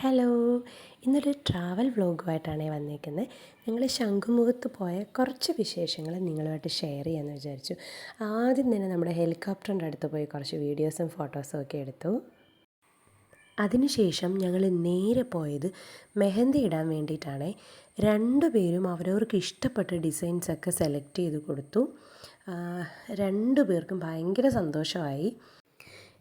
Hello. ഇന്നൊരു travel വ്ളോഗുമായിട്ടാണ് വന്നേക്കുന്നത് ഞങ്ങൾ ശംഖുമുഖത്ത് പോയ കുറച്ച് വിശേഷങ്ങൾ നിങ്ങളുമായിട്ട് ഷെയർ ചെയ്യാമെന്ന് വിചാരിച്ചു. ആദ്യം തന്നെ നമ്മുടെ ഹെലികോപ്റ്ററിന്റെ അടുത്ത് പോയി കുറച്ച് വീഡിയോസും ഫോട്ടോസും ഒക്കെ എടുത്തു. അതിനുശേഷം ഞങ്ങൾ നേരെ പോയത് മെഹന്തി ഇടാൻ വേണ്ടിയിട്ടാണ്. രണ്ടുപേരും അവരവർക്ക് ഇഷ്ടപ്പെട്ട ഡിസൈൻസൊക്കെ സെലക്ട് ചെയ്ത് കൊടുത്തു. രണ്ടു പേർക്കും ഭയങ്കര സന്തോഷമായി.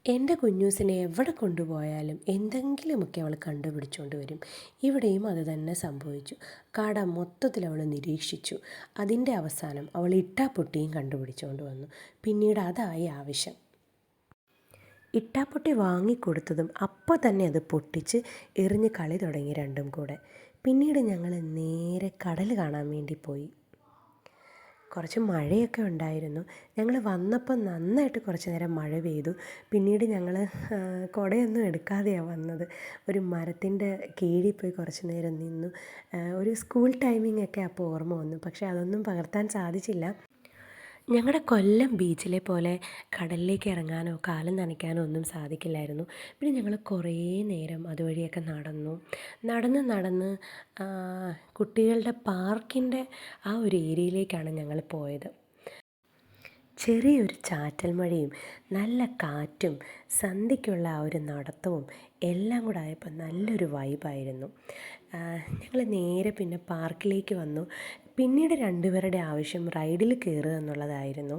എന്റെ കുഞ്ഞൂസിനെ എവിടെ കൊണ്ടുപോയാലും എന്തെങ്കിലുമൊക്കെ അവൾ കണ്ടുപിടിച്ചുകൊണ്ട് വരും. ഇവിടെയും അത് തന്നെ സംഭവിച്ചു. കട മൊത്തത്തിൽ അവൾ നിരീക്ഷിച്ചു. അതിന്റെ അവസാനം അവൾ ഇട്ടാപ്പൊട്ടിയും കണ്ടുപിടിച്ചുകൊണ്ട് വന്നു. പിന്നീട് അതായി ആവശ്യം. ഇട്ടാപ്പൊട്ടി വാങ്ങിക്കൊടുത്തതും അപ്പോൾ തന്നെ അത് പൊട്ടിച്ച് എറിഞ്ഞ് കളി തുടങ്ങി രണ്ടും കൂടെ. പിന്നീട് ഞങ്ങൾ നേരെ കടൽ കാണാൻ വേണ്ടി പോയി. കുറച്ച് മഴയൊക്കെ ഉണ്ടായിരുന്നു. ഞങ്ങൾ വന്നപ്പോൾ നന്നായിട്ട് കുറച്ച് നേരം മഴ പെയ്തു. പിന്നീട് ഞങ്ങൾ കുടയൊന്നും എടുക്കാതെയാണ് വന്നത്. ഒരു മരത്തിന്റെ കീഴിൽ പോയി കുറച്ച് നേരം നിന്നു. ഒരു സ്കൂൾ ടൈമിംഗ് ഒക്കെ അപ്പോൾ ഓർമ്മ വന്നു. പക്ഷേ അതൊന്നും പകർത്താൻ സാധിച്ചില്ല. ഞങ്ങളുടെ കൊല്ലം ബീച്ചിലെ പോലെ കടലിലേക്ക് ഇറങ്ങാനോ കാലം നനയ്ക്കാനോ ഒന്നും സാധിക്കില്ലായിരുന്നു. പിന്നെ ഞങ്ങൾ കുറേ നേരം അതുവഴിയൊക്കെ നടന്നു. നടന്ന് നടന്ന് കുട്ടികളുടെ പാർക്കിന്റെ ആ ഒരു ഏരിയയിലേക്കാണ് ഞങ്ങൾ പോയത്. ചെറിയൊരു ചാറ്റൽ മഴയും നല്ല കാറ്റും സന്ധ്യയ്ക്കുള്ള ആ ഒരു നടത്തവും എല്ലാം കൂടെ ആയപ്പോൾ നല്ലൊരു വൈബായിരുന്നു. ഞങ്ങൾ നേരെ പിന്നെ പാർക്കിലേക്ക് വന്നു. പിന്നീട് രണ്ടുപേരുടെ ആവശ്യം റൈഡിൽ കയറുക എന്നുള്ളതായിരുന്നു.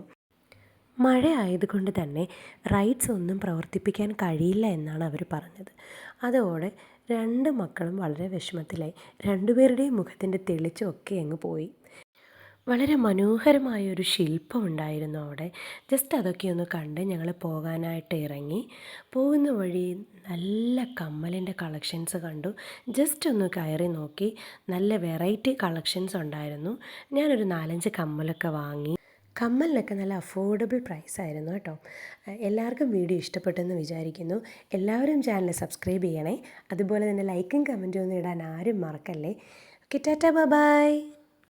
മഴ ആയതുകൊണ്ട് തന്നെ റൈഡ്സ് ഒന്നും പ്രവർത്തിപ്പിക്കാൻ കഴിയില്ല എന്നാണ് അവർ പറഞ്ഞത്. അതോടെ രണ്ട് മക്കളും വളരെ വിഷമത്തിലായി. രണ്ടുപേരുടെയും മുഖത്തിന്റെ തെളിച്ചമൊക്കെ അങ്ങ് പോയി. വളരെ മനോഹരമായ ഒരു ശില്പം ഉണ്ടായിരുന്നു അവിടെ. ജസ്റ്റ് അതൊക്കെ ഒന്ന് കണ്ട് ഞങ്ങൾ പോകാനായിട്ട് ഇറങ്ങി. പോകുന്ന വഴി നല്ല കമ്മലിന്റെ കളക്ഷൻസ് കണ്ടു. ജസ്റ്റ് ഒന്ന് കയറി നോക്കി. നല്ല വെറൈറ്റി കളക്ഷൻസ് ഉണ്ടായിരുന്നു. ഞാനൊരു നാലഞ്ച് കമ്മലൊക്കെ വാങ്ങി. കമ്മലിനൊക്കെ നല്ല അഫോർഡബിൾ പ്രൈസ് ആയിരുന്നു കേട്ടോ. എല്ലാവർക്കും വീഡിയോ ഇഷ്ടപ്പെട്ടെന്ന് വിചാരിക്കുന്നു. എല്ലാവരും ചാനൽ സബ്സ്ക്രൈബ് ചെയ്യണേ. അതുപോലെ തന്നെ ലൈക്കും കമന്റും ഒന്നും ഇടാൻ ആരും മറക്കല്ലേ. Okay Tata by